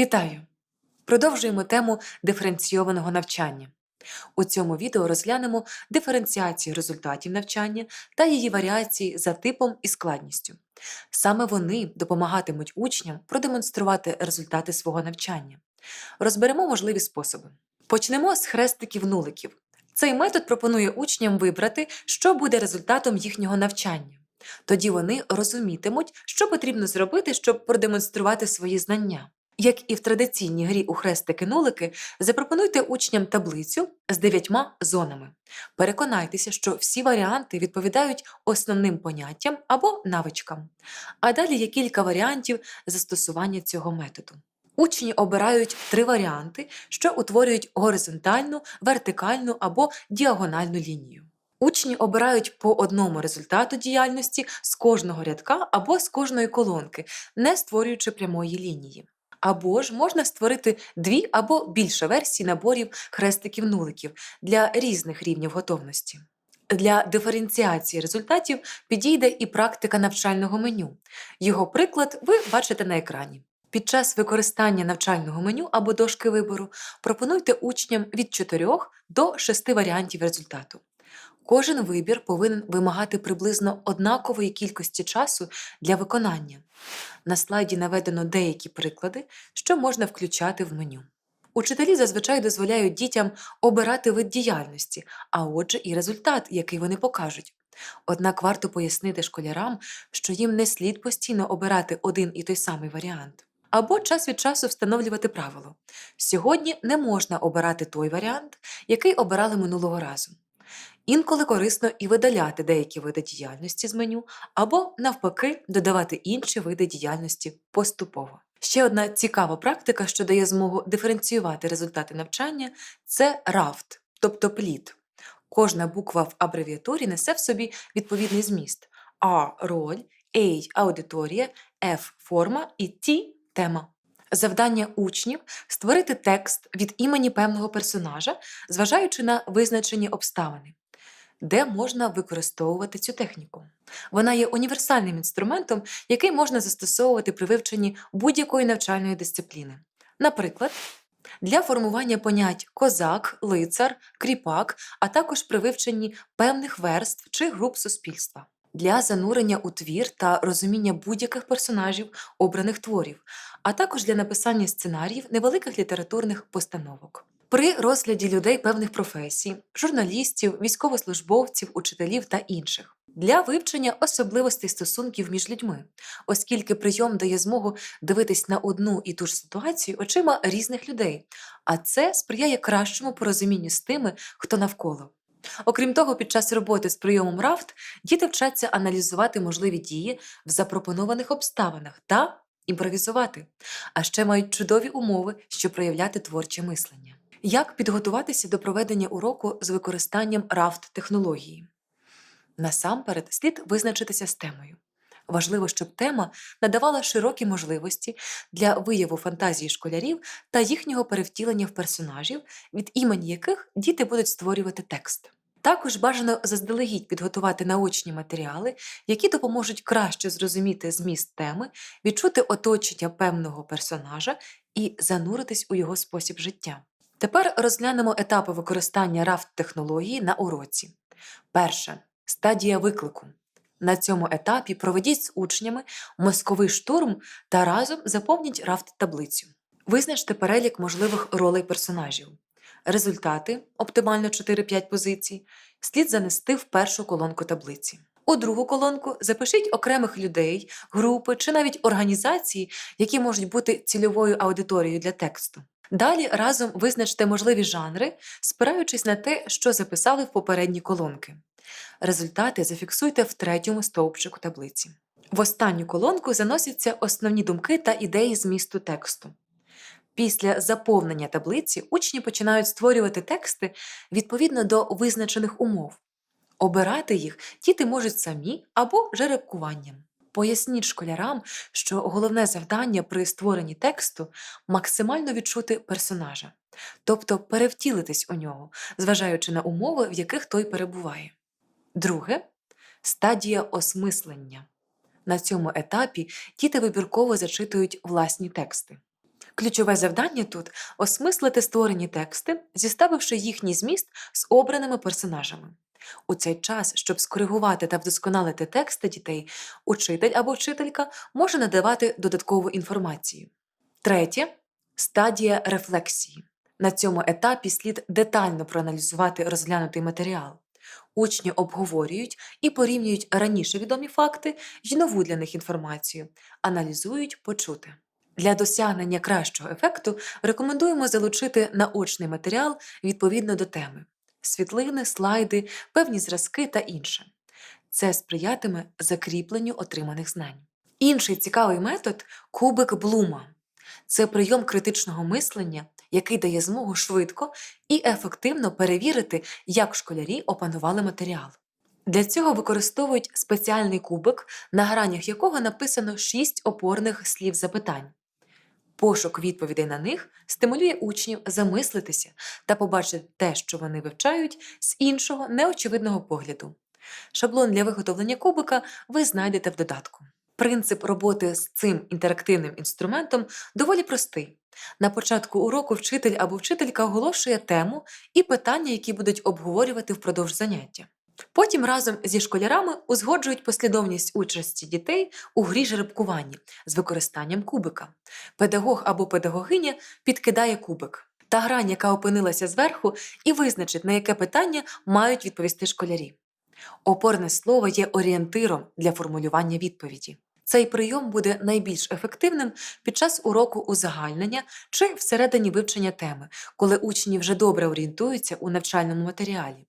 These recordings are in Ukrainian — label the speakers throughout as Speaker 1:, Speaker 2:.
Speaker 1: Вітаю! Продовжуємо тему диференційованого навчання. У цьому відео розглянемо диференціацію результатів навчання та її варіації за типом і складністю. Саме вони допомагатимуть учням продемонструвати результати свого навчання. Розберемо можливі способи. Почнемо з хрестиків-нуликів. Цей метод пропонує учням вибрати, що буде результатом їхнього навчання. Тоді вони розумітимуть, що потрібно зробити, щоб продемонструвати свої знання. Як і в традиційній грі у хрестики-нулики, запропонуйте учням таблицю з дев'ятьма зонами. Переконайтеся, що всі варіанти відповідають основним поняттям або навичкам. А далі є кілька варіантів застосування цього методу. Учні обирають три варіанти, що утворюють горизонтальну, вертикальну або діагональну лінію. Учні обирають по одному результату діяльності з кожного рядка або з кожної колонки, не створюючи прямої лінії. Або ж можна створити дві або більше версій наборів хрестиків-нуликів для різних рівнів готовності. Для диференціації результатів підійде і практика навчального меню. Його приклад ви бачите на екрані. Під час використання навчального меню або дошки вибору пропонуйте учням від 4 до 6 варіантів результату. Кожен вибір повинен вимагати приблизно однакової кількості часу для виконання. На слайді наведено деякі приклади, що можна включати в меню. Учителі зазвичай дозволяють дітям обирати вид діяльності, а отже, і результат, який вони покажуть. Однак варто пояснити школярам, що їм не слід постійно обирати один і той самий варіант. Або час від часу встановлювати правило: сьогодні не можна обирати той варіант, який обирали минулого разу. Інколи корисно і видаляти деякі види діяльності з меню, або, навпаки, додавати інші види діяльності поступово. Ще одна цікава практика, що дає змогу диференціювати результати навчання, це рафт, тобто плід. Кожна буква в абревіатурі несе в собі відповідний зміст: А роль, A аудиторія, F форма і T тема. Завдання учнів створити текст від імені певного персонажа, зважаючи на визначені обставини, де можна використовувати цю техніку. Вона є універсальним інструментом, який можна застосовувати при вивченні будь-якої навчальної дисципліни. Наприклад, для формування понять козак, лицар, кріпак, а також при вивченні певних верств чи груп суспільства. Для занурення у твір та розуміння будь-яких персонажів обраних творів, а також для написання сценаріїв невеликих літературних постановок. При розгляді людей певних професій, журналістів, військовослужбовців, учителів та інших. Для вивчення особливостей стосунків між людьми, оскільки прийом дає змогу дивитись на одну і ту ж ситуацію очима різних людей, а це сприяє кращому порозумінню з тими, хто навколо. Окрім того, під час роботи з прийомом рафт діти вчаться аналізувати можливі дії в запропонованих обставинах та імпровізувати, а ще мають чудові умови, щоб проявляти творче мислення. Як підготуватися до проведення уроку з використанням рафт технології? Насамперед слід визначитися з темою. Важливо, щоб тема надавала широкі можливості для вияву фантазії школярів та їхнього перевтілення в персонажів, від імені яких діти будуть створювати текст. Також бажано заздалегідь підготувати наочні матеріали, які допоможуть краще зрозуміти зміст теми, відчути оточення певного персонажа і зануритись у його спосіб життя. Тепер розглянемо етапи використання рафт технології на уроці. Перше стадія виклику. На цьому етапі проведіть з учнями мозковий штурм та разом заповніть рафт таблицю. Визначте перелік можливих ролей персонажів. Результати, оптимально 4-5 позицій, слід занести в першу колонку таблиці. У другу колонку запишіть окремих людей, групи чи навіть організації, які можуть бути цільовою аудиторією для тексту. Далі разом визначте можливі жанри, спираючись на те, що записали в попередні колонки. Результати зафіксуйте в третьому стовпчику таблиці. В останню колонку заносяться основні думки та ідеї змісту тексту. Після заповнення таблиці учні починають створювати тексти відповідно до визначених умов. Обирати їх діти можуть самі або жеребкуванням. Поясніть школярам, що головне завдання при створенні тексту максимально відчути персонажа, тобто перевтілитись у нього, зважаючи на умови, в яких той перебуває. Друге стадія осмислення. На цьому етапі діти вибірково зачитують власні тексти. Ключове завдання тут осмислити створені тексти, зіставивши їхній зміст з обраними персонажами. У цей час, щоб скоригувати та вдосконалити тексти дітей, учитель або вчителька може надавати додаткову інформацію. Третє стадія рефлексії. На цьому етапі слід детально проаналізувати розглянутий матеріал. Учні обговорюють і порівнюють раніше відомі факти й нову для них інформацію, аналізують почуте. Для досягнення кращого ефекту рекомендуємо залучити наочний матеріал відповідно до теми: світлини, слайди, певні зразки та інше. Це сприятиме закріпленню отриманих знань. Інший цікавий метод кубик Блума. Це прийом критичного мислення, який дає змогу швидко і ефективно перевірити, як школярі опанували матеріал. Для цього використовують спеціальний кубик, на гранях якого написано шість опорних слів запитань. Пошук відповідей на них стимулює учнів замислитися та побачити те, що вони вивчають, з іншого неочевидного погляду. Шаблон для виготовлення кубика ви знайдете в додатку. Принцип роботи з цим інтерактивним інструментом доволі простий. На початку уроку вчитель або вчителька оголошує тему і питання, які будуть обговорювати впродовж заняття. Потім разом зі школярами узгоджують послідовність участі дітей у грі жеребкуванні з використанням кубика. Педагог або педагогиня підкидає кубик. Та грань, яка опинилася зверху, і визначить, на яке питання мають відповісти школярі. Опорне слово є орієнтиром для формулювання відповіді. Цей прийом буде найбільш ефективним під час уроку узагальнення чи всередині вивчення теми, коли учні вже добре орієнтуються у навчальному матеріалі.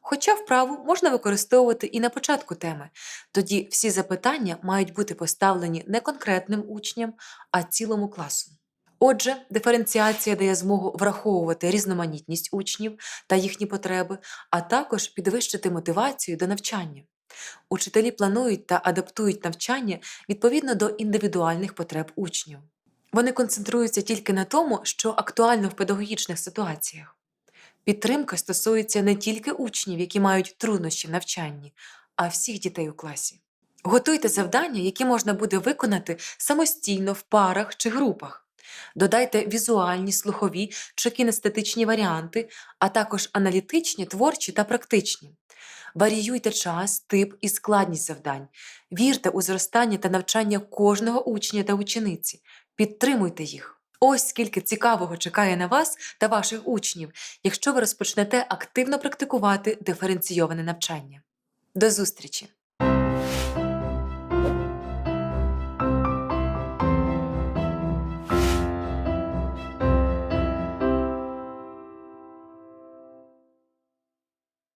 Speaker 1: Хоча вправу можна використовувати і на початку теми, тоді всі запитання мають бути поставлені не конкретним учням, а цілому класу. Отже, диференціація дає змогу враховувати різноманітність учнів та їхні потреби, а також підвищити мотивацію до навчання. Учителі планують та адаптують навчання відповідно до індивідуальних потреб учнів. Вони концентруються тільки на тому, що актуально в педагогічних ситуаціях. Підтримка стосується не тільки учнів, які мають труднощі в навчанні, а всіх дітей у класі. Готуйте завдання, які можна буде виконати самостійно в парах чи групах. Додайте візуальні, слухові чи кінестетичні варіанти, а також аналітичні, творчі та практичні. Варіюйте час, тип і складність завдань. Вірте у зростання та навчання кожного учня та учениці. Підтримуйте їх. Ось скільки цікавого чекає на вас та ваших учнів, якщо ви розпочнете активно практикувати диференційоване навчання. До зустрічі!